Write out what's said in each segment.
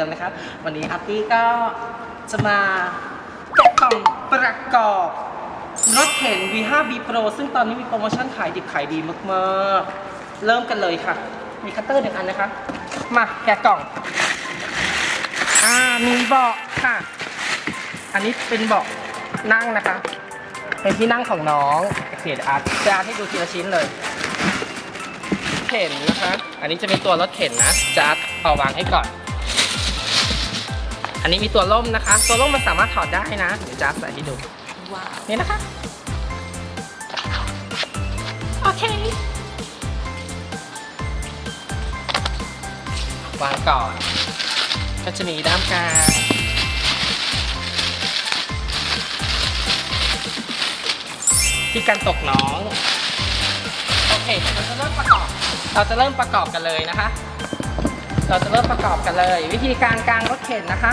ดิมนะคะวันนี้อาร์ตี้ก็จะมาแกะกล่องประกอบรถเข็น V5 B Pro ซึ่งตอนนี้มีโปรโมชั่นขายดิบขายดีมากๆ เริ่มกันเลยค่ะ มีคัตเตอร์หนึ่งอันนะคะ มาแกะกล่อง อ่า มีเบาะค่ะ อันนี้เป็นเบาะนั่งนะคะ เป็นที่นั่งของน้องโอเคเดี๋ยวอาร์ตจะอาให้ดูทีละชิ้นเลยเข็นนะคะ อันนี้จะเป็นตัวรถเข็นนะจะอาร์ตเอาวางให้ก่อน อันนี้มีตัวล่มนะคะ ตัวล่มมันสามารถถอดได้นะเดี๋ยวจะอาร์ตใส่ให้ดูว้าวนี่นะคะ โอเควางก่อนก็จะมีด้ามกลางที่กันตกน้อง โอเค เราจะเริ่มประกอบ เราจะเริ่มประกอบกันเลยนะคะ เราจะเริ่มประกอบกันเลย วิธีการกางรถเข็นนะคะ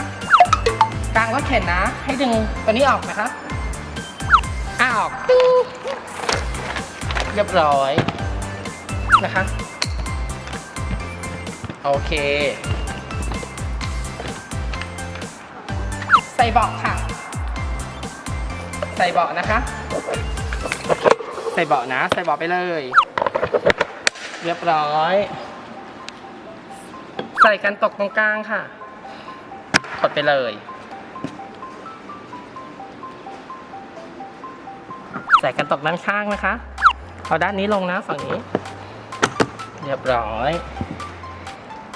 กางรถเข็นนะ ให้ดึงตัวนี้ออกนะคะอ้าออกตึ้งเรียบร้อยนะคะ โอเค ใส่เบาะค่ะ ใส่เบาะนะคะ ใส่เบาะนะ ใส่เบาะไปเลย เรียบร้อย ส่กันตกตรงกลางค่ะ กดไปเลย ใส่กันตกด้านข้างนะคะ เอาด้านนี้ลงนะฝั่งนี้ เรียบร้อย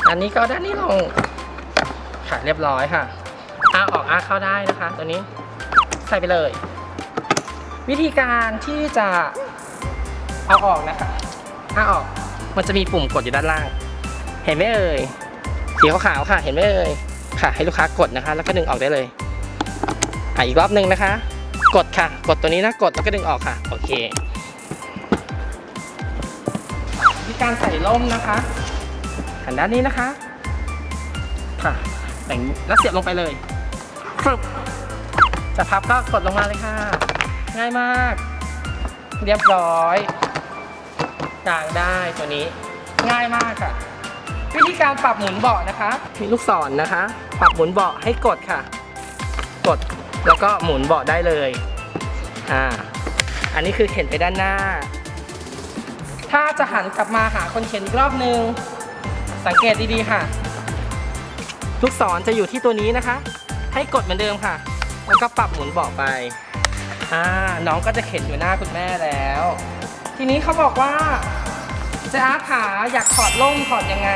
อันนี้ก็เอาด้านนี้ลง ค่ะเรียบร้อยค่ะอาออกอาเข้าได้นะคะ ตัวนี้ ใส่ไปเลย วิธีการที่จะเอาออกนะคะอาออกมันจะมีปุ่มกดอยู่ด้านล่าง เห็นไหมเอ่ย สีขาวๆค่ะ เห็นไหมเอ่ยค่ะ ให้ลูกค้ากดนะคะ แล้วก็ดึงออกได้เลยอะอีกรอบหนึ่งนะคะ กดค่ะ กดตัวนี้นะกดแล้วก็ดึงออกค่ะ โอเควิธีการใส่ล่มนะคะหันด้านนี้นะคะ ค่ะแต่งแล้วเสียบลงไปเลยฟึบจะพับก็กดลงมาเลยค่ะ ง่ายมาก เรียบร้อยกางได้ตัวนี้ ง่ายมากค่ะ วิธีการปรับหมุนเบาะนะคะ มีลูกศรนนะคะ ปรับหมุนเบาะให้กดค่ะ กดแล้วก็หมุนเบาะได้เลยอ่าอันนี้คือเข็นไปด้านหน้า ถ้าจะหันกลับมาหาคนเข็นอีกรอบนึง สังเกตดีๆค่ะ ลูกศรจะอยู่ที่ตัวนี้นะคะ ให้กดเหมือนเดิมค่ะ แล้วก็ปรับหมุนเบาะไปอ่าน้องก็จะเข็นอยู่หน้าคุณแม่แล้ว ทีนี้เขาบอกว่า เจะอาขาอยากถอดล่มถอดยังไง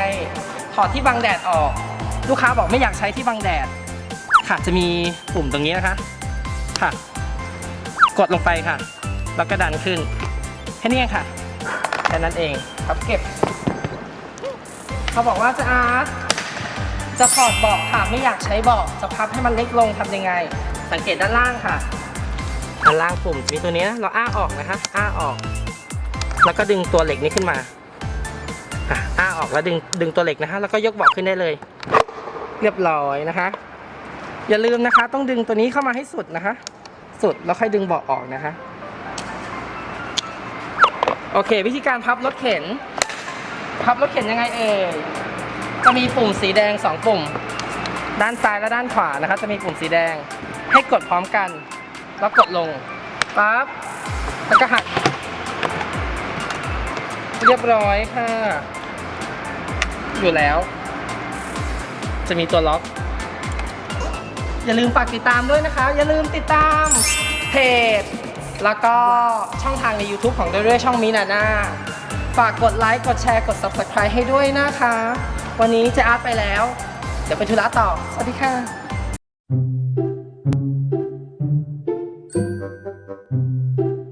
ถอดที่บังแดดออก ลูกค้าบอกไม่อยากใช้ที่บังแดด ค่ะจะมีปุ่มตรงนี้นะคะ ค่ะ กดลงไปค่ะ แล้วก็ดันขึ้นแค่นี้เองค่ะแค่นั้นเองครับเก็บ เขาบอกว่าจะอาจะถอดเบาะค่ะไม่อยากใช้เบาะจะพับให้มันเล็กลงทำยังไง สังเกตด้านล่างค่ะด้านล่างปุ่มมีตัวนี้นะเราอ้าออกนะคะอ้าออก แล้วก็ดึงตัวเหล็กนี้ขึ้นมา อะอ้าออกแล้วดึงดึงตัวเหล็กนะคะแล้วก็ยกเบาะขึ้นได้เลย เรียบร้อยนะคะ อย่าลืมนะคะ ต้องดึงตัวนี้เข้ามาให้สุดนะคะ สุดแล้วค่อยดึงเบาะออกนะคะ โอเค วิธีการพับรถเข็น พับรถเข็นยังไงเอ่ยจะมีปุ่มสีแดง 2 ปุ่ม ด้านซ้ายและด้านขวานะคะ จะมีปุ่มสีแดง ให้กดพร้อมกันแล้วกดลงปั๊บแล้วก็หักเรียบร้อยค่ะ อยู่แล้ว จะมีตัวล็อก อย่าลืมฝากติดตามด้วยนะคะ อย่าลืมติดตามเพจ แล้วก็ช่องทางใน YouTube ของด้วยด้วยช่องมินาน่าฝากกดไลค์กดแชร์กด Subscribe ให้ด้วยนะคะ วันนี้เจะอาร์ตไปแล้ว เดี๋ยวไปธุระต่อ สวัสดีค่ะ